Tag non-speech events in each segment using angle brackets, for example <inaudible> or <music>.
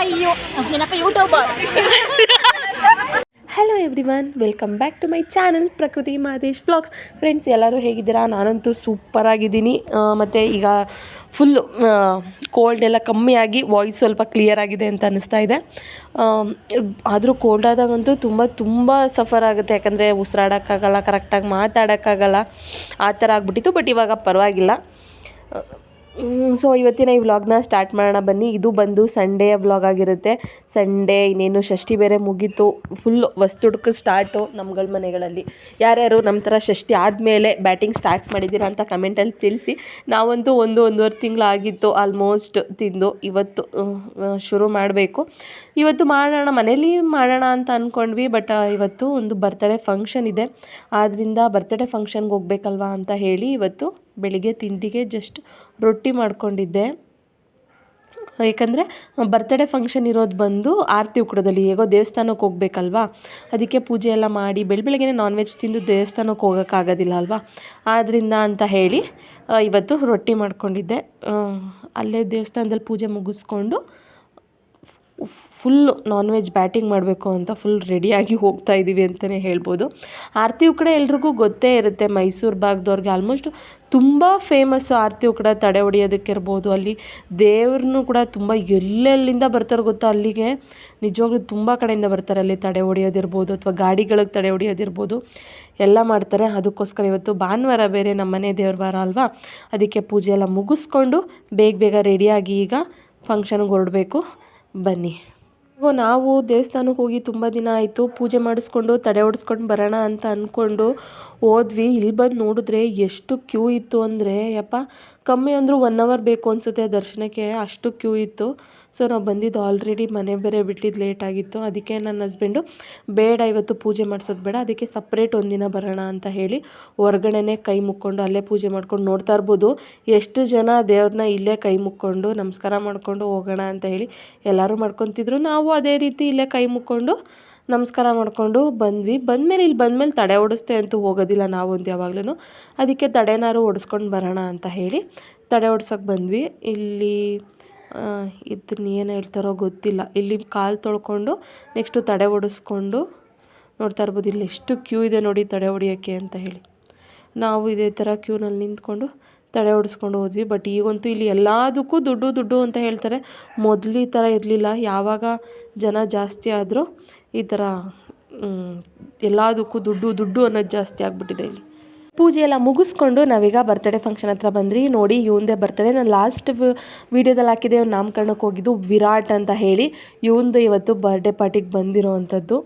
ಅಯ್ಯೋ ನಿನ್ನಪ್ಪ YouTuber hello everyone welcome back to my channel Prakruti Mahadesh vlogs friends ಎಲ್ಲರೂ ಹೇಗಿದ್ದೀರಾ? ನಾನಂತೂ ಸೂಪರಾಗಿದ್ದೀನಿ ಮತ್ತು ಈಗ ಫುಲ್ಲು ಕೋಲ್ಡ್ ಎಲ್ಲ ಕಮ್ಮಿಯಾಗಿ ವಾಯ್ಸ್ ಸ್ವಲ್ಪ ಕ್ಲಿಯರ್ ಆಗಿದೆ ಅಂತ ಅನ್ನಿಸ್ತಾ ಇದೆ. ಆದರೂ ಕೋಲ್ಡ್ ಆದಾಗಂತೂ ತುಂಬ ತುಂಬ ಸಫರ್ ಆಗುತ್ತೆ. ಯಾಕಂದರೆ ಉಸಿರಾಡೋಕ್ಕಾಗಲ್ಲ ಕರೆಕ್ಟಾಗಿ ಮಾತಾಡೋಕ್ಕಾಗಲ್ಲ. ಆ ಥರ ಆಗ್ಬಿಟ್ಟಿತ್ತು ಬಟ್ ಇವಾಗ ಪರವಾಗಿಲ್ಲ. ಸೊ ಇವತ್ತಿನ ಈ ವ್ಲಾಗ್ನ ಸ್ಟಾರ್ಟ್ ಮಾಡೋಣ ಬನ್ನಿ. ಇದು ಬಂದು ಸಂಡೇಯ ವ್ಲಾಗ್ ಆಗಿರುತ್ತೆ. ಸಂಡೇ ಇನ್ನೇನು ಷಷ್ಠಿ ಬೇರೆ ಮುಗೀತು. ಫುಲ್ ವಸ್ತುಡ್ಕ ಸ್ಟಾರ್ಟು ನಮ್ಗಳ ಮನೆಗಳಲ್ಲಿ. ಯಾರ್ಯಾರು ನಮ್ಮ ಥರ ಷಷ್ಠಿ ಆದಮೇಲೆ ಬ್ಯಾಟಿಂಗ್ ಸ್ಟಾರ್ಟ್ ಮಾಡಿದ್ದೀರಾ ಅಂತ ಕಮೆಂಟಲ್ಲಿ ತಿಳಿಸಿ. ನಾವಂತೂ ಒಂದು ಒಂದೂವರೆ ತಿಂಗಳು ಆಗಿತ್ತು. ಆಲ್ಮೋಸ್ಟ್ ತಿಂದು ಇವತ್ತು ಶುರು ಮಾಡಬೇಕು. ಇವತ್ತು ಮಾಡೋಣ ಮನೇಲಿ ಮಾಡೋಣ ಅಂತ ಅಂದ್ಕೊಂಡ್ವಿ ಬಟ್ ಇವತ್ತು ಒಂದು ಬರ್ತಡೇ ಫಂಕ್ಷನ್ ಇದೆ. ಆದ್ದರಿಂದ ಬರ್ತಡೇ ಫಂಕ್ಷನ್ಗೆ ಹೋಗ್ಬೇಕಲ್ವಾ ಅಂತ ಹೇಳಿ ಇವತ್ತು ಬೆಳಿಗ್ಗೆ ತಿಂಡಿಗೆ ಜಸ್ಟ್ ರೊಟ್ಟಿ ಮಾಡ್ಕೊಂಡಿದ್ದೆ. ಏಕೆಂದರೆ ಬರ್ತಡೇ ಫಂಕ್ಷನ್ ಇರೋದು ಬಂದು ಆರತಿ ಉಕ್ಕಡದಲ್ಲಿ ಹೇಗೋ ದೇವಸ್ಥಾನಕ್ಕೆ ಹೋಗ್ಬೇಕಲ್ವಾ? ಅದಕ್ಕೆ ಪೂಜೆ ಎಲ್ಲ ಮಾಡಿ ಬೆಳ, ಬೆಳಗ್ಗೆನೇ ನಾನ್ ವೆಜ್ ತಿಂದು ದೇವಸ್ಥಾನಕ್ಕೆ ಹೋಗೋಕ್ಕಾಗೋದಿಲ್ಲ ಅಲ್ವಾ? ಆದ್ದರಿಂದ ಅಂತ ಹೇಳಿ ಇವತ್ತು ರೊಟ್ಟಿ ಮಾಡ್ಕೊಂಡಿದ್ದೆ. ಅಲ್ಲೇ ದೇವಸ್ಥಾನದಲ್ಲಿ ಪೂಜೆ ಮುಗಿಸ್ಕೊಂಡು ಫುಲ್ಲು ನಾನ್ ವೆಜ್ ಬ್ಯಾಟಿಂಗ್ ಮಾಡಬೇಕು ಅಂತ ಫುಲ್ ರೆಡಿಯಾಗಿ ಹೋಗ್ತಾ ಇದ್ದೀವಿ ಅಂತಲೇ ಹೇಳ್ಬೋದು. ಆರತಿ ಉಕ್ಕಡೆ ಎಲ್ರಿಗೂ ಗೊತ್ತೇ ಇರುತ್ತೆ, ಮೈಸೂರು ಭಾಗದವ್ರಿಗೆ ಆಲ್ಮೋಸ್ಟ್ ತುಂಬ ಫೇಮಸ್ಸು ಆರತಿ ಉಕ್ಕಡ ತಡೆ ಹೊಡಿಯೋದಕ್ಕಿರ್ಬೋದು. ಅಲ್ಲಿ ದೇವ್ರನ್ನೂ ಕೂಡ ತುಂಬ ಎಲ್ಲೆಲ್ಲಿಂದ ಬರ್ತಾರೆ ಗೊತ್ತಾ? ಅಲ್ಲಿಗೆ ನಿಜವಾಗ್ಲೂ ತುಂಬ ಕಡೆಯಿಂದ ಬರ್ತಾರೆ, ಅಲ್ಲಿ ತಡೆ ಹೊಡಿಯೋದಿರ್ಬೋದು ಅಥವಾ ಗಾಡಿಗಳಿಗೆ ತಡೆ ಹೊಡೆಯೋದಿರ್ಬೋದು. ಎಲ್ಲ ಮಾಡ್ತಾರೆ. ಅದಕ್ಕೋಸ್ಕರ ಇವತ್ತು ಭಾನುವಾರ ಬೇರೆ ನಮ್ಮ ಮನೆ ದೇವ್ರ ವಾರ ಅಲ್ವಾ? ಅದಕ್ಕೆ ಪೂಜೆ ಎಲ್ಲ ಮುಗಿಸ್ಕೊಂಡು ಬೇಗ ಬೇಗ ರೆಡಿಯಾಗಿ ಈಗ ಫಂಕ್ಷನ್ಗೆ ಹೊರಡಬೇಕು. ಬನ್ನಿ. ನಾವು ದೇವಸ್ಥಾನಕ್ಕೆ ಹೋಗಿ ತುಂಬ ದಿನ ಆಯಿತು, ಪೂಜೆ ಮಾಡಿಸ್ಕೊಂಡು ತಡೆ ಓಡಿಸ್ಕೊಂಡು ಬರೋಣ ಅಂತ ಅಂದ್ಕೊಂಡು ಹೋದ್ವಿ. ಇಲ್ಲಿ ಬಂದು ನೋಡಿದ್ರೆ ಎಷ್ಟು ಕ್ಯೂ ಇತ್ತು ಅಂದರೆ, ಯಪ್ಪ, ಕಮ್ಮಿ ಅಂದರೂ ಒನ್ ಅವರ್ ಬೇಕು ಅನಿಸುತ್ತೆ ದರ್ಶನಕ್ಕೆ, ಅಷ್ಟು ಕ್ಯೂ ಇತ್ತು. ಸೊ ನಾವು ಬಂದಿದ್ದು ಆಲ್ರೆಡಿ ಮನೆ ಬೇರೆ ಬಿಟ್ಟಿದ್ದು ಲೇಟ್ ಆಗಿತ್ತು. ಅದಕ್ಕೆ ನನ್ನ ಹಸ್ಬೆಂಡು ಬೇಡ ಇವತ್ತು ಪೂಜೆ ಮಾಡಿಸೋದು ಬೇಡ, ಅದಕ್ಕೆ ಸಪ್ರೇಟ್ ಒಂದಿನ ಬರೋಣ ಅಂತ ಹೇಳಿ ಹೊರ್ಗಡೆನೇ ಕೈ ಮುಕ್ಕೊಂಡು ಅಲ್ಲೇ ಪೂಜೆ ಮಾಡ್ಕೊಂಡು ನೋಡ್ತಾ ಇರ್ಬೋದು. ಎಷ್ಟು ಜನ ದೇವ್ರನ್ನ ಇಲ್ಲೇ ಕೈ ಮುಕ್ಕೊಂಡು ನಮಸ್ಕಾರ ಮಾಡ್ಕೊಂಡು ಹೋಗೋಣ ಅಂತ ಹೇಳಿ ಎಲ್ಲರೂ ಮಾಡ್ಕೊತಿದ್ರು. ನಾವು ಅದೇ ರೀತಿ ಇಲ್ಲೇ ಕೈ ಮುಕ್ಕೊಂಡು ನಮಸ್ಕಾರ ಮಾಡಿಕೊಂಡು ಬಂದ್ವಿ. ಬಂದಮೇಲೆ ಇಲ್ಲಿ ಬಂದಮೇಲೆ ತಡೆ ಓಡಿಸ್ತೆ ಅಂತೂ ಹೋಗೋದಿಲ್ಲ ನಾವೊಂದು ಯಾವಾಗ್ಲೂ ಅದಕ್ಕೆ ತಡೆನಾರು ಓಡಿಸ್ಕೊಂಡು ಬರೋಣ ಅಂತ ಹೇಳಿ ತಡೆ ಓಡ್ಸೋಕೆ ಬಂದ್ವಿ. ಇಲ್ಲಿ ಇದನ್ನ ಏನು ಹೇಳ್ತಾರೋ ಗೊತ್ತಿಲ್ಲ. ಇಲ್ಲಿ ಕಾಲು ತೊಳ್ಕೊಂಡು ನೆಕ್ಸ್ಟು ತಡೆ ಓಡಿಸ್ಕೊಂಡು ನೋಡ್ತಾ ಇರ್ಬೋದು. ಇಲ್ಲಿ ಎಷ್ಟು ಕ್ಯೂ ಇದೆ ನೋಡಿ ತಡೆ ಹೊಡಿಯೋಕ್ಕೆ ಅಂತ ಹೇಳಿ. ನಾವು ಇದೇ ಥರ ಕ್ಯೂನಲ್ಲಿ ನಿಂತ್ಕೊಂಡು ತಡೆ ಹೊಡಿಸ್ಕೊಂಡು ಹೋದ್ವಿ. ಬಟ್ ಈಗಂತೂ ಇಲ್ಲಿ ಎಲ್ಲದಕ್ಕೂ ದುಡ್ಡು ದುಡ್ಡು ಅಂತ ಹೇಳ್ತಾರೆ. ಮೊದಲು ಈ ಥರ ಇರಲಿಲ್ಲ. ಯಾವಾಗ ಜನ ಜಾಸ್ತಿ ಆದರೂ ಈ ಥರ ಎಲ್ಲದಕ್ಕೂ ದುಡ್ಡು ದುಡ್ಡು ಅನ್ನೋದು ಜಾಸ್ತಿ ಆಗಿಬಿಟ್ಟಿದೆ ಇಲ್ಲಿ. ಪೂಜೆ ಎಲ್ಲ ಮುಗಿಸ್ಕೊಂಡು ನಾವೀಗ ಬರ್ತ್ಡೇ ಫಂಕ್ಷನ್ ಹತ್ರ ಬಂದ್ರಿ. ನೋಡಿ ಇವಂದೇ ಬರ್ತಡೇ ನಾನು ಲಾಸ್ಟ್ ವೀಡಿಯೋದಲ್ಲಿ ಹಾಕಿದೆ ಅವ್ನು ನಾಮಕರಣಕ್ಕೆ ಹೋಗಿದ್ದು ವಿರಾಟ್ ಅಂತ ಹೇಳಿ ಇವಂದು ಇವತ್ತು ಬರ್ಡೇ ಪಾರ್ಟಿಗೆ ಬಂದಿರೋ ಅಂಥದ್ದು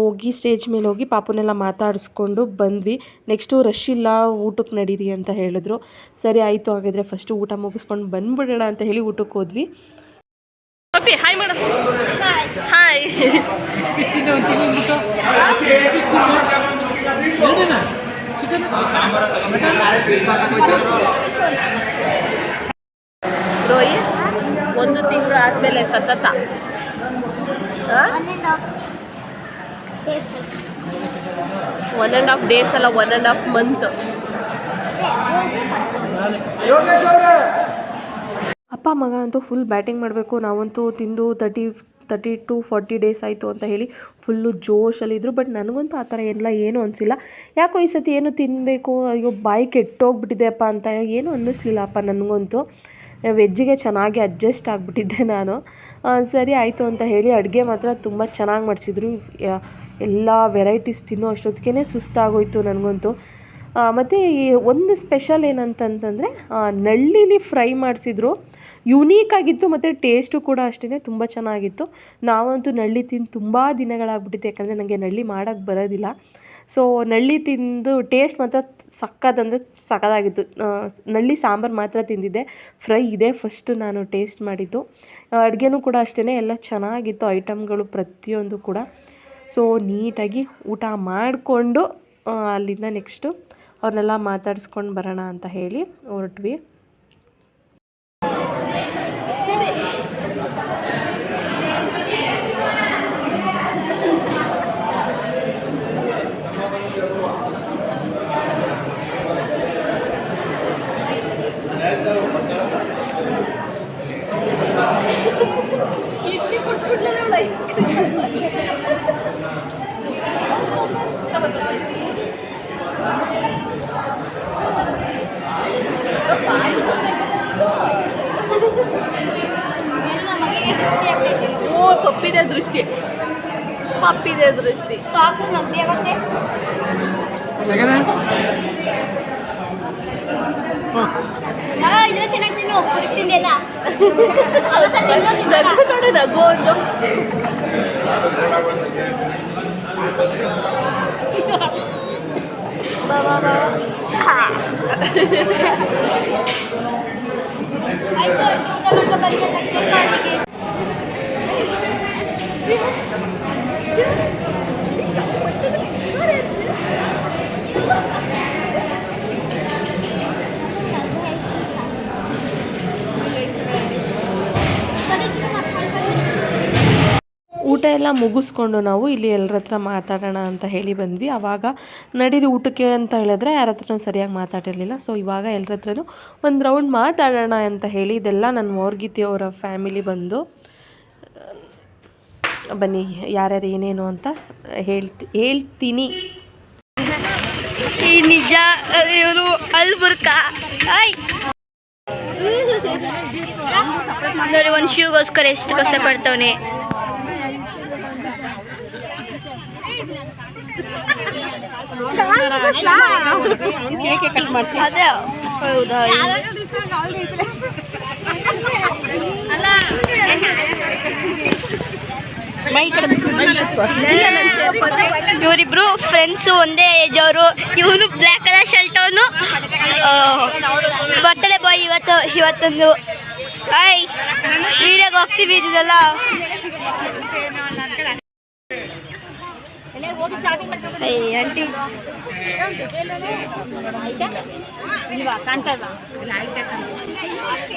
ಹೋಗಿ ಸ್ಟೇಜ್ ಮೇಲೆ ಹೋಗಿ ಪಾಪನೆಲ್ಲ ಮಾತಾಡಿಸ್ಕೊಂಡು ಬಂದ್ವಿ. ನೆಕ್ಸ್ಟು ರಶ್ ಇಲ್ಲ ಊಟಕ್ಕೆ ನಡೀರಿ ಅಂತ ಹೇಳಿದ್ರು. ಸರಿ ಆಯಿತು ಹಾಗಾದರೆ ಫಸ್ಟು ಊಟ ಮುಗಿಸ್ಕೊಂಡು ಬಂದ್ಬಿಡೋಣ ಅಂತ ಹೇಳಿ ಊಟಕ್ಕೆ ಹೋದ್ವಿ. ಹಾಯ್ ಮೇಡಮ್ ಹಾಯ್ ರೋಯಿ ಒಂದು ತಿಂಗಳು ಆದಮೇಲೆ ಸತತ. ಒನ್ ಆ್ಯಂಡ್ ಹಾಫ್ ಡೇಸ್ ಅಲ್ಲ ಒನ್ ಆ್ಯಂಡ್ ಹಾಫ್ ಮಂತ್ ಅಪ್ಪ ಮಗ ಅಂತೂ ಫುಲ್ ಬ್ಯಾಟಿಂಗ್ ಮಾಡಬೇಕು. ನಾವಂತೂ ತಿಂದು thirty thirty to forty days ಆಯಿತು ಅಂತ ಹೇಳಿ ಫುಲ್ಲು ಜೋಶಲ್ಲಿದ್ದರು ಬಟ್ ನನಗಂತೂ ಆ ಥರ ಎಲ್ಲ ಏನೂ ಅನಿಸಿಲ್ಲ. ಯಾಕೋ ಈ ಸತಿ ಏನು ತಿನ್ನಬೇಕು ಅಯ್ಯೋ, ಬಾಯಿ ಕೆಟ್ಟೋಗ್ಬಿಟ್ಟಿದೆಯಪ್ಪ ಅಂತ ಏನೂ ಅನ್ನಿಸ್ಲಿಲ್ಲ ಅಪ್ಪ ನನಗಂತೂ. ವೆಜ್ಜಿಗೆ ಚೆನ್ನಾಗಿ ಅಡ್ಜಸ್ಟ್ ಆಗಿಬಿಟ್ಟಿದ್ದೆ ನಾನು. ಸರಿ ಆಯಿತು ಅಂತ ಹೇಳಿ ಅಡುಗೆ ಮಾತ್ರ ತುಂಬ ಚೆನ್ನಾಗಿ ಮಾಡಿಸಿದ್ರು. ಎಲ್ಲ ವೆರೈಟೀಸ್ ತಿನ್ನೋ ಅಷ್ಟೊತ್ತಿಗೆ ಸುಸ್ತಾಗೋಯ್ತು ನನಗಂತೂ. ಮತ್ತು ಈ ಒಂದು ಸ್ಪೆಷಲ್ ಏನಂತಂತಂದರೆ ನಳ್ಳಿಲಿ ಫ್ರೈ ಮಾಡಿಸಿದ್ರು. ಯುನೀಕ್ ಆಗಿತ್ತು ಮತ್ತು ಟೇಸ್ಟು ಕೂಡ ಅಷ್ಟೇ ತುಂಬ ಚೆನ್ನಾಗಿತ್ತು. ನಾವಂತೂ ನಳ್ಳಿ ತಿಂದು ತುಂಬ ದಿನಗಳಾಗ್ಬಿಟ್ಟಿತ್ತು, ಯಾಕಂದರೆ ನನಗೆ ನಳ್ಳಿ ಮಾಡೋಕ್ಕೆ ಬರೋದಿಲ್ಲ. ಸೊ ನಳ್ಳಿ ತಿಂದು ಟೇಸ್ಟ್ ಮಾತ್ರ ಸಕ್ಕತ್ತಂದರೆ ಸಕ್ಕತ್ತಾಗಿತ್ತು ನಳ್ಳಿ ಸಾಂಬಾರು ಮಾತ್ರ ತಿಂದಿದ್ದೆ. ಫ್ರೈ ಇದೆ ಫಸ್ಟು ನಾನು ಟೇಸ್ಟ್ ಮಾಡಿದ್ದು. ಅಡುಗೆನೂ ಕೂಡ ಅಷ್ಟೇ ಎಲ್ಲ ಚೆನ್ನಾಗಿತ್ತು ಐಟಮ್ಗಳು ಪ್ರತಿಯೊಂದು ಕೂಡ. ಸೊ ನೀಟಾಗಿ ಊಟ ಮಾಡಿಕೊಂಡು ಅಲ್ಲಿಂದ ನೆಕ್ಸ್ಟು ಅವ್ರನ್ನೆಲ್ಲ ಮಾತಾಡಿಸ್ಕೊಂಡು ಬರೋಣ ಅಂತ ಹೇಳಿ ಹೊರಟ್ವಿ. ಪಪ್ಪಿದೆ ದೃಷ್ಟಿ. ಸಾಕು ನಮ್ಗೆ ಮತ್ತೆ? ಇದ್ರೆ ಚೆನ್ನಾಗಿ ತಿನ್ನು ಪುರಿ ತಿಂದೆಲ್ಲ ನಗು ನೋಡು ನಗು ಒಂದು. ಊಟ ಎಲ್ಲ ಮುಗಿಸ್ಕೊಂಡು ನಾವು ಇಲ್ಲಿ ಎಲ್ಲರ ಹತ್ರ ಮಾತಾಡೋಣ ಅಂತ ಹೇಳಿ ಬಂದ್ವಿ. ಆವಾಗ ನಡೀರಿ ಊಟಕ್ಕೆ ಅಂತ ಹೇಳಿದ್ರೆ ಯಾರ ಹತ್ರನೂ ಸರಿಯಾಗಿ ಮಾತಾಡಿರಲಿಲ್ಲ. ಸೊ ಇವಾಗ ಎಲ್ಲರ ಹತ್ರನೂ ಒಂದು ರೌಂಡ್ ಮಾತಾಡೋಣ ಅಂತ ಹೇಳಿ ಇದೆಲ್ಲ ನನ್ನ ಮೋರ್ಗಿತಿ ಅವರ ಫ್ಯಾಮಿಲಿ ಬಂದು ಬನ್ನಿ ಯಾರ್ಯಾರು ಏನೇನು ಅಂತ ಹೇಳ್ತಿ ಹೇಳ್ತೀನಿ. ಈ ನಿಜ ಇವನು ಅಲ್ಲಿ ಬುರ್ಕ ಐ. ನೋಡಿ ಒಂದು ಶೂಗೋಸ್ಕರ ಎಷ್ಟು ಕಷ್ಟ ಪಡ್ತವನೆ. ಅದೇ. ಹೌದಾ? ಇವರಿಬ್ರು ಫ್ರೆಂಡ್ಸ್ ಒಂದೇ ಏಜ್ ಅವರು. ಇವನು ಬ್ಲ್ಯಾಕ್ ಕಲರ್ ಶರ್ಟ್ ಅವನು. ಬರ್ತಡೆ ಬಾಯ್ ಇವತ್ತು, ಇವತ್ತೊಂದು. ಐ ವಿಡಿಯೋಗೆ ಹೋಗ್ತೀವಿ ಇದಲ್ಲ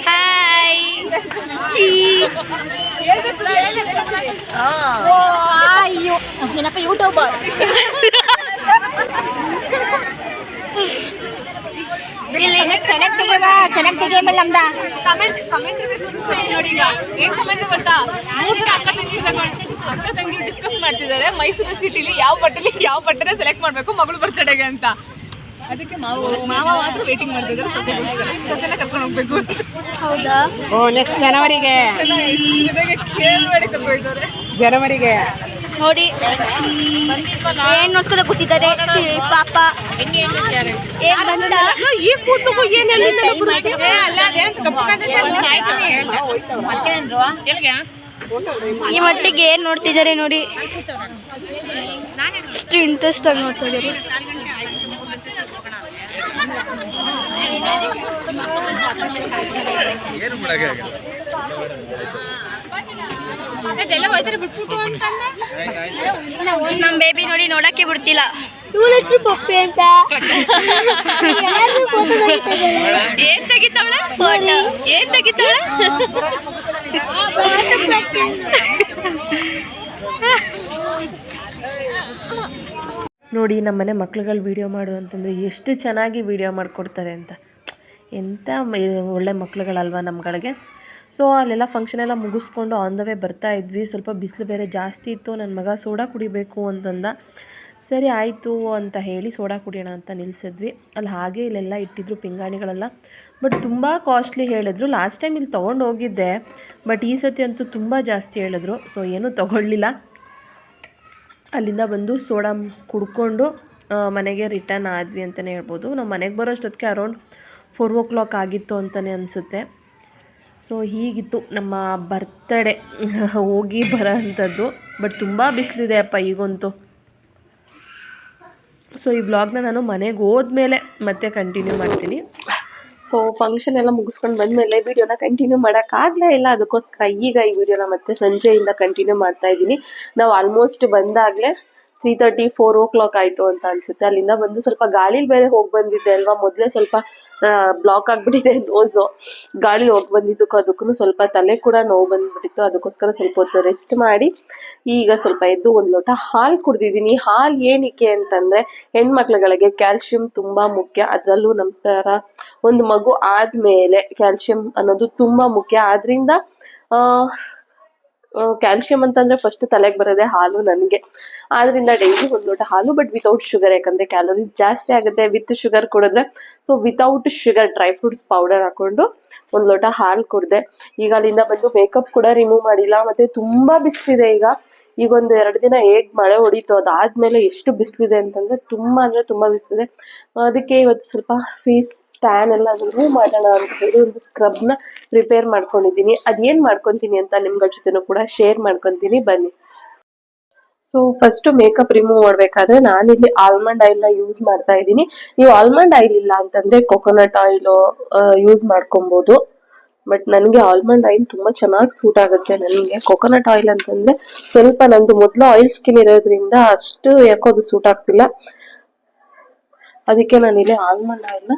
ಹಾಯ್ ಅಯ್ಯೋ ಏನ್ ಕಮೆಂಟ್ ಗೊತ್ತಾ ಮೂರು ಅಕ್ಕ ತಂಗಿ ಅಕ್ಕ ತಂಗಿ ಡಿಸ್ಕಸ್ ಮಾಡ್ತಿದ್ದಾರೆ ಮೈಸೂರು ಸಿಟಿಲಿ ಯಾವ ಬಟ್ಟೆಲಿ ಯಾವ ಬಟ್ಟೆನ ಸೆಲೆಕ್ಟ್ ಮಾಡ್ಬೇಕು ಮಗಳು ಬರ್ತಡೆಗೆ ಅಂತ ಅದಕ್ಕೆ ಮಾವ ಮಾವ ಮಾತ್ರ ವೇಟಿಂಗ್ ಮಾಡ್ತಿದ್ದಾರೆ ಸೊಸೆಗೋಸ್ಕರ ಸೊಸೆನ ಕರ್ಕೊಂಡು ಹೋಗ್ಬೇಕು ಅಂತ. ಹೌದಾ? ಓ ನೆಕ್ಸ್ಟ್ ಜನವರಿಗೆ. ಜೊತೆಗೆ ಕೇಳ್ಬೇಡಿ ಕರ್ಕೊಂಡಿದ್ದಾರೆ ಜನವರಿಗೆ. ನೋಡಿ. ಏನ್ ನೋಡ್ಸ್ಕೊಂಡ ಕೂತಿದ್ದಾರೆ? ಪಾಪ. ಏನ್ ಬಂದ? ಈ ಕೂತು ಏನ್ ಅಲ್ಲ ಅದೇಂತ ಈ ಮಟ್ಟಿಗೆ ಏನ್ ನೋಡ್ತಿದ್ದಾರೆ ನೋಡಿ. ಇಷ್ಟು ಇಂಟ್ರೆಸ್ಟ್ ಆಗಿ ನೋಡ್ತಾ ಇದ್ದಾರೆ. ನಮ್ ಬೇಬಿ ನೋಡಿ ನೋಡಕ್ಕೆ ಬಿಡ್ತಿಲ್ಲ. ಪಪ್ಪಿ ಅಂತ. ಏನ್ ತಗಿತಾಳ ಏನ್ ತೆಗಿತಾವಳೆ? ನೋಡಿ ನಮ್ಮನೆ ಮಕ್ಳುಗಳು ವೀಡಿಯೋ ಮಾಡು ಅಂತಂದರೆ ಎಷ್ಟು ಚೆನ್ನಾಗಿ ವೀಡಿಯೋ ಮಾಡಿಕೊಡ್ತಾರೆ ಅಂತ. ಎಂಥ ಒಳ್ಳೆ ಮಕ್ಳುಗಳಲ್ವ ನಮ್ಗಳಿಗೆ? ಸೊ ಅಲ್ಲೆಲ್ಲ ಫಂಕ್ಷನ್ ಎಲ್ಲ ಮುಗಿಸ್ಕೊಂಡು ಆನ್ ದ ವೇ ಬರ್ತಾ ಇದ್ವಿ. ಸ್ವಲ್ಪ ಬಿಸಿಲು ಬೇರೆ ಜಾಸ್ತಿ ಇತ್ತು. ನನ್ನ ಮಗ ಸೋಡಾ ಕುಡಿಬೇಕು ಅಂತಂದ. ಸರಿ, ಆಯಿತು ಅಂತ ಹೇಳಿ ಸೋಡಾ ಕುಡಿಯೋಣ ಅಂತ ನಿಲ್ಲಿಸಿದ್ವಿ ಅಲ್ಲಿ ಹಾಗೆ ಇಲ್ಲೆಲ್ಲ ಇಟ್ಟಿದ್ರು ಪಿಂಗಾಣಿಗಳೆಲ್ಲ. ಬಟ್ ತುಂಬ ಕಾಸ್ಟ್ಲಿ ಹೇಳಿದ್ರು. ಲಾಸ್ಟ್ ಟೈಮ್ ಇಲ್ಲಿ ತೊಗೊಂಡು ಹೋಗಿದ್ದೆ ಬಟ್ ಈ ಸತಿ ಅಂತೂ ತುಂಬ ಜಾಸ್ತಿ ಹೇಳಿದ್ರು. ಸೊ ಏನೂ ತೊಗೊಳ್ಳಿಲ್ಲ. ಅಲ್ಲಿಂದ ಬಂದು ಸೋಡಾ ಕುಡ್ಕೊಂಡು ಮನೆಗೆ ರಿಟರ್ನ್ ಆದ್ವಿ ಅಂತಲೇ ಹೇಳ್ಬೋದು. ನಾವು ಮನೆಗೆ ಬರೋಷ್ಟೊತ್ತಿಗೆ ಅರೌಂಡ್ ಫೋರ್ ಓ ಕ್ಲಾಕ್ ಆಗಿತ್ತು ಅಂತಲೇ ಅನಿಸುತ್ತೆ. ಸೊ ಹೀಗಿತ್ತು ನಮ್ಮ ಬರ್ತಡೇ <laughs> ಹೋಗಿ ಬರೋ ಅಂಥದ್ದು. ಬಟ್ ತುಂಬ ಬಿಸಿಲಿದೆ ಅಪ್ಪ ಈಗಂತೂ. ಸೊ ಈ ಬ್ಲಾಗ್ನ ನಾನು ಮನೆಗೆ ಹೋದ್ಮೇಲೆ ಮತ್ತೆ ಕಂಟಿನ್ಯೂ ಮಾಡ್ತೀನಿ. ಸೊ ಫಂಕ್ಷನ್ ಎಲ್ಲ ಮುಗಿಸ್ಕೊಂಡು ಬಂದ್ಮೇಲೆ ವಿಡಿಯೋನ ಕಂಟಿನ್ಯೂ ಮಾಡೋಕ್ಕಾಗಲೇ ಇಲ್ಲ. ಅದಕ್ಕೋಸ್ಕರ ಈಗ ಈ ವಿಡಿಯೋನ ಮತ್ತೆ ಸಂಜೆಯಿಂದ ಕಂಟಿನ್ಯೂ ಮಾಡ್ತಾ ಇದ್ದೀನಿ. ನಾವು ಆಲ್ಮೋಸ್ಟ್ ಬಂದಾಗಲೇ three thirty four o'clock ಆಯಿತು ಅಂತ ಅನ್ಸುತ್ತೆ. ಅಲ್ಲಿಂದ ಬಂದು ಸ್ವಲ್ಪ ಗಾಳಿಲಿ ಬೇರೆ ಹೋಗಿ ಬಂದಿದ್ದೆ ಅಲ್ವಾ? ಮೊದಲೇ ಸ್ವಲ್ಪ ಬ್ಲಾಕ್ ಆಗಿಬಿಟ್ಟಿದೆ ನೋಸು ಗಾಳಿ ಹೋಗಿ ಬಂದಿದ್ದಕ್ಕೂ ಅದಕ್ಕೂ ಸ್ವಲ್ಪ ತಲೆ ಕೂಡ ನೋವು ಬಂದ್ಬಿಟ್ಟಿತ್ತು. ಅದಕ್ಕೋಸ್ಕರ ಸ್ವಲ್ಪ ಹೊತ್ತು ರೆಸ್ಟ್ ಮಾಡಿ, ಈಗ ಸ್ವಲ್ಪ ಎದ್ದು ಒಂದು ಲೋಟ ಹಾಲು ಕುಡ್ದಿದ್ದೀನಿ. ಹಾಲು ಏನಕ್ಕೆ ಅಂತಂದರೆ, ಹೆಣ್ಮಕ್ಳುಗಳಿಗೆ ಕ್ಯಾಲ್ಶಿಯಂ ತುಂಬ ಮುಖ್ಯ. ಅದರಲ್ಲೂ ನಮ್ಮ ಥರ ಒಂದು ಮಗು ಆದಮೇಲೆ ಕ್ಯಾಲ್ಶಿಯಂ ಅನ್ನೋದು ತುಂಬ ಮುಖ್ಯ. ಆದ್ದರಿಂದ ಕ್ಯಾಲ್ಶಿಯಂ ಅಂತಂದ್ರೆ ಫಸ್ಟ್ ತಲೆಗೆ ಬರೋದೇ ಹಾಲು ನನಗೆ. ಆದ್ರಿಂದ ಡೈಲಿ ಒಂದು ಲೋಟ ಹಾಲು ಬಟ್ ವಿತೌಟ್ ಶುಗರ್ ಯಾಕಂದ್ರೆ ಕ್ಯಾಲೋರೀಸ್ ಜಾಸ್ತಿ ಆಗುತ್ತೆ. ವಿತ್ ಶುಗರ್ ಕುಡಿದ್ರೆ so without sugar dry fruits powder ಹಾಕೊಂಡು ಒಂದು ಲೋಟ ಹಾಲು ಕುಡ್ದೆ. ಈಗ ಅಲ್ಲಿಂದ ಬಂದು ಮೇಕಪ್ ಕೂಡ ರಿಮೂವ್ ಮಾಡಿಲ್ಲ, ಮತ್ತೆ ತುಂಬಾ ಬಿಸಿಲಿದೆ ಈಗ. ಈಗ ಒಂದು ಎರಡು ದಿನ ಹೇಗ್ ಮಳೆ ಹೊಡಿತು ಅದಾದ್ಮೇಲೆ ಎಷ್ಟು ಬಿಸಿಲಿದೆ ಅಂತಂದ್ರೆ ತುಂಬಾ ಅಂದ್ರೆ ತುಂಬಾ ಬಿಸಿಲಿದೆ. ಅದಕ್ಕೆ ಇವತ್ತು ಸ್ವಲ್ಪ ಫೇಸ್ ಟ್ಯಾನ್ ಎಲ್ಲ ರಿಮೂವ್ ಮಾಡೋಣ ಅಂತ ಹೇಳಿ ಒಂದು ಸ್ಕ್ರಬ್ನ ಪ್ರಿಪೇರ್ ಮಾಡ್ಕೊಂಡಿದ್ದೀನಿ. ಅದೇನ್ ಮಾಡ್ಕೊತೀನಿ ಅಂತ ನಿಮ್ಗಳ ಜೊತೆನೂ ಕೂಡ ಶೇರ್ ಮಾಡ್ಕೊಂತೀನಿ. ಬನ್ನಿ. ಸೊ ಫಸ್ಟ್ ಮೇಕಪ್ ರಿಮೂವ್ ಮಾಡ್ಬೇಕಾದ್ರೆ ನಾನಿಲ್ಲಿ ಆಲ್ಮಂಡ್ ಆಯಿಲ್ನ ಯೂಸ್ ಮಾಡ್ತಾ ಇದ್ದೀನಿ. ನೀವು ಆಲ್ಮಂಡ್ ಆಯಿಲ್ ಇಲ್ಲ ಅಂತಂದ್ರೆ ಕೊಕೊನಟ್ ಆಯಿಲ್ ಯೂಸ್ ಮಾಡ್ಕೊಬಹುದು ಬಟ್ ನನಗೆ ಆಲ್ಮಂಡ್ ಆಯಿಲ್ ತುಂಬಾ ಚೆನ್ನಾಗಿ ಸೂಟ್ ಆಗುತ್ತೆ ನನಗೆ. ಕೊಕೊನಟ್ ಆಯಿಲ್ ಅಂತಂದ್ರೆ ಸ್ವಲ್ಪ ನಂದು ಮೊದಲು ಆಯಿಲ್ ಸ್ಕಿನ್ ಇರೋದ್ರಿಂದ ಅಷ್ಟು ಯಾಕೋ ಅದು ಸೂಟ್ ಆಗ್ತಿಲ್ಲ. ಅದಕ್ಕೆ ನಾನು ಇಲ್ಲಿ ಆಲ್ಮಂಡ್ ಆಯಿಲ್ನ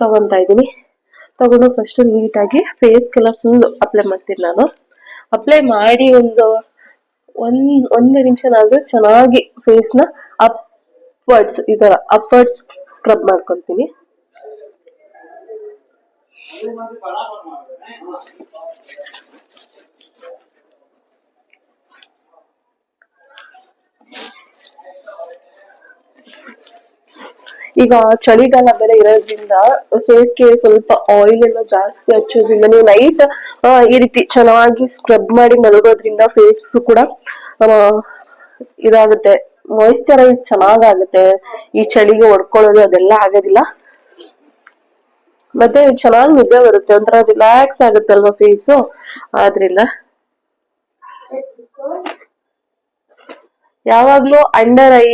ತಗೊತಾ ಇದ್ದೀನಿ. ತಗೊಂಡು ಫಸ್ಟ್ ನೀಟಾಗಿ ಫೇಸ್ಗೆಲ್ಲ ಫುಲ್ ಅಪ್ಲೈ ಮಾಡ್ತೀನಿ ನಾನು. ಅಪ್ಲೈ ಮಾಡಿ ಒಂದು ಒಂದ್, ಒಂದು ನಿಮಿಷನಾದ್ರೂ ಚೆನ್ನಾಗಿ ಫೇಸ್ನ ಅಪ್ವರ್ಡ್ಸ್ ಈ ಥರ ಅಪ್ವರ್ಡ್ಸ್ ಸ್ಕ್ರಬ್ ಮಾಡ್ಕೊಂತೀನಿ. ಈಗ ಚಳಿಗಾಲ ಬೇರೆ ಇರೋದ್ರಿಂದ ಫೇಸ್ಗೆ ಸ್ವಲ್ಪ ಆಯಿಲ್ ಎಲ್ಲ ಜಾಸ್ತಿ ಹಚ್ಚೋದ್ರಿಂದ ನೀವು ನೈಟ್ ಈ ರೀತಿ ಚೆನ್ನಾಗಿ ಸ್ಕ್ರಬ್ ಮಾಡಿ ಮಲಗೋದ್ರಿಂದ ಫೇಸ್ ಕೂಡ ಇದಾಗುತ್ತೆ. ಮಾಯಿಶ್ಚರೈಸ್ ಚೆನ್ನಾಗಾಗುತ್ತೆ. ಈ ಚಳಿಗೆ ಒಡ್ಕೊಳ್ಳೋದು ಅದೆಲ್ಲ ಆಗೋದಿಲ್ಲ. ಮತ್ತೆ ಚೆನ್ನಾಗಿ ನಿದ್ದೆ ಬರುತ್ತೆ, ಒಂಥರ ರಿಲ್ಯಾಕ್ಸ್ ಆಗುತ್ತೆ ಅಲ್ವಾ ಫೇಸು ಆದ್ರಿಂದ. ಯಾವಾಗ್ಲೂ ಅಂಡರ್ ಐ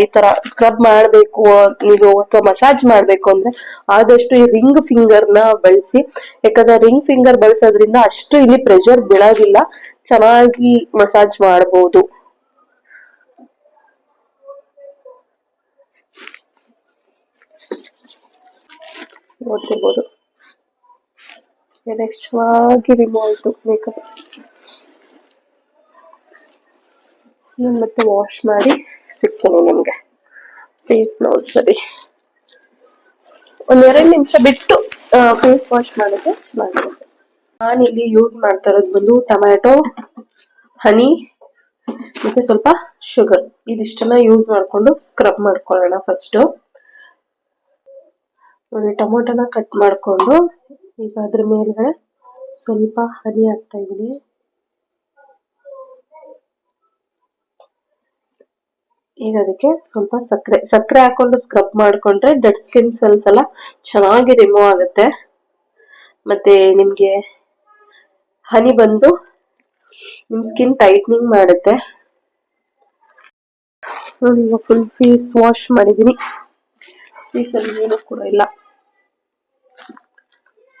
ಈ ತರ ಸ್ಕ್ರಬ್ ಮಾಡ್ಬೇಕು ನೀವು ಅಥವಾ ಮಸಾಜ್ ಮಾಡ್ಬೇಕು ಅಂದ್ರೆ ಆದಷ್ಟು ಈ ರಿಂಗ್ ಫಿಂಗರ್ನ ಬಳಸಿ. ಯಾಕಂದ್ರೆ ರಿಂಗ್ ಫಿಂಗರ್ ಬಳಸೋದ್ರಿಂದ ಅಷ್ಟು ಇಲ್ಲಿ ಪ್ರೆಷರ್ ಬೀಳೋದಿಲ್ಲ, ಚೆನ್ನಾಗಿ ಮಸಾಜ್ ಮಾಡಬಹುದು ನೋಡ್ತಿರ್ಬೋದು ಯಥೇಚ್ಛವಾಗಿ ರಿಮೂವ್ ಆಯಿತು ಮೇಕಪ್ ಮತ್ತೆ ವಾಶ್ ಮಾಡಿ ಸಿಗ್ತೀನಿ ನಿಮಗೆ. ಫೇಸ್ ಒಂದ್ಸರಿ ಒಂದ್ ಎರಡು ನಿಮಿಷ ಬಿಟ್ಟು ಫೇಸ್ ವಾಶ್ ಮಾಡಿದ್ರೆ ಚೆನ್ನಾಗಿರುತ್ತೆ. ನಾನಿಲ್ಲಿ ಯೂಸ್ ಮಾಡ್ತಾ ಇರೋದು ಬಂದು ಟೊಮ್ಯಾಟೊ, ಹನಿ, ಮತ್ತೆ ಸ್ವಲ್ಪ ಶುಗರ್ ಇದಿಷ್ಟನ್ನ ಯೂಸ್ ಮಾಡ್ಕೊಂಡು ಸ್ಕ್ರಬ್ ಮಾಡ್ಕೊಳ್ಳೋಣ ಫಸ್ಟ್ ನೋಡಿ, ಟೊಮೊಟೊನ ಕಟ್ ಮಾಡ್ಕೊಂಡು ಈಗ ಅದ್ರ ಮೇಲ್ಗಡೆ ಸ್ವಲ್ಪ ಹನಿ ಹಾಕ್ತಾ ಇದ್ದೀನಿ. ಈಗ ಅದಕ್ಕೆ ಸ್ವಲ್ಪ ಸಕ್ಕರೆ ಸಕ್ಕರೆ ಹಾಕೊಂಡು ಸ್ಕ್ರಬ್ ಮಾಡ್ಕೊಂಡ್ರೆ ಡೆಡ್ ಸ್ಕಿನ್ ಸೆಲ್ಸ್ ಎಲ್ಲ ಚೆನ್ನಾಗಿ ರಿಮೂವ್ ಆಗುತ್ತೆ. ಮತ್ತೆ ನಿಮಗೆ ಹನಿ ಬಂದು ನಿಮ್ ಸ್ಕಿನ್ ಟೈಟ್ನಿಂಗ್ ಮಾಡುತ್ತೆ. ನೋಡಿ, ಈಗ ಫುಲ್ ಫೇಸ್ ವಾಶ್ ಫೇಸಲ್ಲಿ ಏನು ಕೂಡ ಇಲ್ಲ.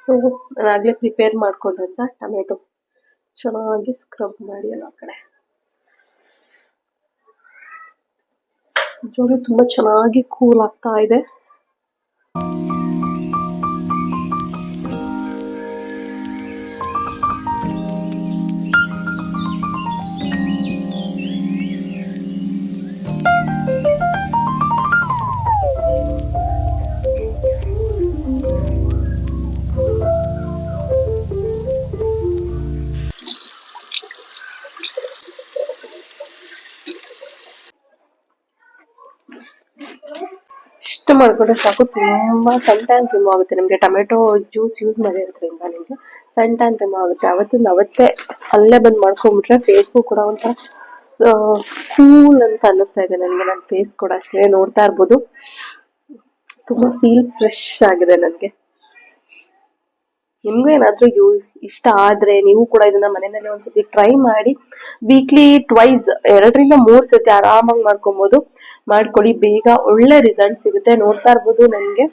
ಸೊ ನಾನು ಆಗಲೇ ಪ್ರಿಪೇರ್ ಮಾಡ್ಕೊಂಡಂತ ಟೊಮೆಟೊ ಚೆನ್ನಾಗಿ ಸ್ಕ್ರಬ್ ಮಾಡಿ ಎಲ್ಲ ಕಡೆ. ಜೋಡಿ ತುಂಬಾ ಚೆನ್ನಾಗಿ ಕೂಲ್ ಆಗ್ತಾ ಇದೆ. ಮಾಡ್ಕೊಂಡ್ರೆ ಸಾಕು, ತುಂಬಾ ಸನ್ ಟ್ಯಾನ್ ಆಗುತ್ತೆ. ನಿಮ್ಗೆ ಟೊಮೆಟೊ ಜ್ಯೂಸ್ ಯೂಸ್ ಮಾಡಿರೋದ್ರಿಂದ ನಿಮ್ಗೆ ಸನ್ ರಿಮೂವ್ ಆಗುತ್ತೆ. ಅವತ್ತಿಂದ ಅವತ್ತೇ ಅಲ್ಲೇ ಬಂದು ಮಾಡ್ಕೊಂಡ್ಬಿಟ್ರೆ ಫೇಸ್ಗೂ ಕೂಡ ಒಂಥರ ಕೂಲ್ ಅಂತ ಅನ್ನಿಸ್ತಾ ಇದೆ ನನಗೆ. ನನ್ನ ಫೇಸ್ ಕೂಡ ಅಷ್ಟೇ ನೋಡ್ತಾ ಇರ್ಬೋದು. ತುಂಬಾ ಫೀಲ್ ಫ್ರೆಶ್ ಆಗಿದೆ ನನಗೆ. ನಿಮ್ಗೂ ಏನಾದ್ರೂ ಯೂ, ಇಷ್ಟ ಆದ್ರೆ ನೀವು ಕೂಡ ಇದನ್ನ ಮನೆಯಲ್ಲಿ ಒಂದ್ಸತಿ ಟ್ರೈ ಮಾಡಿ ವೀಕ್ಲಿ ಟ್ವೈಸ್ ಎರಡರಿಂದ ಮೂರು ಸತಿ ಆರಾಮಾಗಿ ಮಾಡ್ಕೊಬಹುದು ಮಾಡ್ಕೊಳ್ಳಿ. ಬೇಗ ಒಳ್ಳೆ ರಿಸಲ್ಟ್ ಸಿಗುತ್ತೆ. ನೋಡ್ತಾ ಇರ್ಬೋದು ನನಗೆ.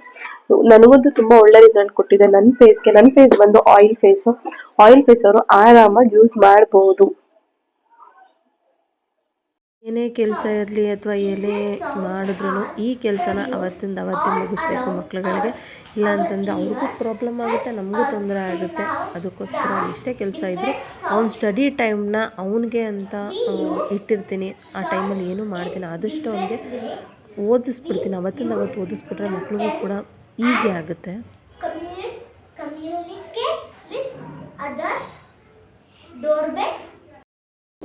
ನನಗಂತೂ ತುಂಬಾ ಒಳ್ಳೆ ರಿಸಲ್ಟ್ ಕೊಟ್ಟಿದೆ. ನನ್ನ ಫೇಸ್ಗೆ ನನ್ನ ಫೇಸ್ ಬಂದು ಆಯಿಲ್ ಫೇಸ್ ಆಯಿಲ್ ಫೇಸ್ ಅವರು ಆರಾಮಾಗಿ ಯೂಸ್ ಮಾಡಬಹುದು ಏನೇ ಕೆಲಸ ಇರಲಿ ಅಥವಾ ಏನೇ ಮಾಡಿದ್ರು ಈ ಕೆಲಸನ ಅವತ್ತಿಂದ ಅವತ್ತೇ ಮುಗಿಸ್ಬೇಕು ಮಕ್ಳುಗಳಿಗೆ. ಇಲ್ಲ ಅಂತಂದರೆ ಅವ್ರಿಗೂ ಪ್ರಾಬ್ಲಮ್ ಆಗುತ್ತೆ, ನಮಗೂ ತೊಂದರೆ ಆಗುತ್ತೆ. ಅದಕ್ಕೋಸ್ಕರ ಎಷ್ಟೇ ಕೆಲಸ ಇದ್ದರೂ ಅವ್ನ ಸ್ಟಡಿ ಟೈಮ್ನ ಅವನಿಗೆ ಅಂತ ಇಟ್ಟಿರ್ತೀನಿ. ಆ ಟೈಮಲ್ಲಿ ಏನೂ ಮಾಡ್ತೀನಿ, ಆದಷ್ಟು ಅವನಿಗೆ ಓದಿಸ್ಬಿಡ್ತೀನಿ. ಅವತ್ತಿಂದ ಅವತ್ತು ಓದಿಸ್ಬಿಟ್ರೆ ಮಕ್ಳಿಗೂ ಕೂಡ ಈಸಿ ಆಗುತ್ತೆ.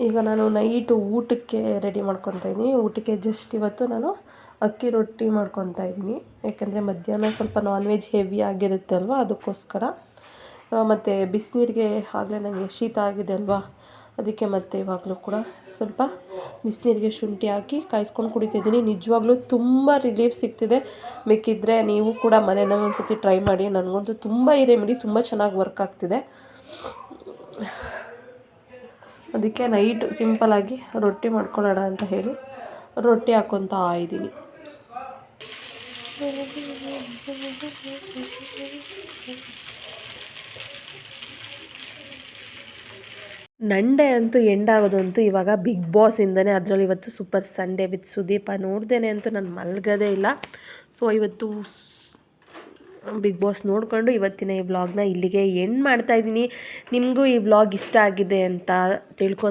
ಈಗ ನಾನು ನೈಟು ಊಟಕ್ಕೆ ರೆಡಿ ಮಾಡ್ಕೊತಾ ಇದ್ದೀನಿ. ಊಟಕ್ಕೆ ಜಸ್ಟ್ ಇವತ್ತು ನಾನು ಅಕ್ಕಿ ರೊಟ್ಟಿ ಮಾಡ್ಕೊತಾ ಇದ್ದೀನಿ. ಯಾಕೆಂದರೆ ಮಧ್ಯಾಹ್ನ ಸ್ವಲ್ಪ ನಾನ್ ವೆಜ್ ಹೆವಿ ಆಗಿರುತ್ತೆ ಅಲ್ವಾ? ಅದಕ್ಕೋಸ್ಕರ. ಮತ್ತು ಬಿಸಿನೀರಿಗೆ ಆಗಲೇ ನನಗೆ ಶೀತ ಆಗಿದೆ ಅಲ್ವಾ? ಅದಕ್ಕೆ ಮತ್ತೆ ಇವಾಗಲೂ ಕೂಡ ಸ್ವಲ್ಪ ಬಿಸಿನೀರಿಗೆ ಶುಂಠಿ ಹಾಕಿ ಕಾಯಿಸ್ಕೊಂಡು ಕುಡಿತಿದ್ದೀನಿ ನಿಜವಾಗ್ಲೂ ತುಂಬ ರಿಲೀಫ್ ಸಿಗ್ತಿದೆ. ಬೇಕಿದ್ದರೆ ನೀವು ಕೂಡ ಮನೇನ ಒಂದ್ಸತಿ ಟ್ರೈ ಮಾಡಿ. ನನಗಂತೂ ತುಂಬ ಈ ರೆಮಿಡಿ ತುಂಬ ಚೆನ್ನಾಗಿ ವರ್ಕ್ ಆಗ್ತಿದೆ. ಅದಕ್ಕೆ ನೈಟ್ ಸಿಂಪಲಾಗಿ ರೊಟ್ಟಿ ಮಾಡ್ಕೊಳ್ಳೋಣ ಅಂತ ಹೇಳಿ ರೊಟ್ಟಿ ಹಾಕ್ಕೊತಾ ಇದ್ದೀನಿ. ನಂಡೆ ಅಂತೂ ಎಂಡ್ ಆಗೋದಂತೂ ಇವಾಗ ಬಿಗ್ ಬಾಸಿಂದನೇ ಅದರಲ್ಲಿ ಇವತ್ತು ಸೂಪರ್ ಸಂಡೇ ವಿತ್ ಸುದೀಪ ನೋಡ್ದೇನೆ ಅಂತೂ ನಾನು ಮಲ್ಗದೇ ಇಲ್ಲ. ಸೊ ಇವತ್ತು ಬಿಗ್ ಬಾಸ್ ನೋಡಿಕೊಂಡು ಇವತ್ತಿನ ಈ ವ್ಲಾಗ್ನ ಇಲ್ಲಿಗೆ ಎಂಡ್ ಮಾಡ್ತಾಯಿದ್ದೀನಿ ನಿಮಗೂ ಈ ವ್ಲಾಗ್ ಇಷ್ಟ ಆಗಿದೆ ಅಂತ ತಿಳ್ಕೊಂಡು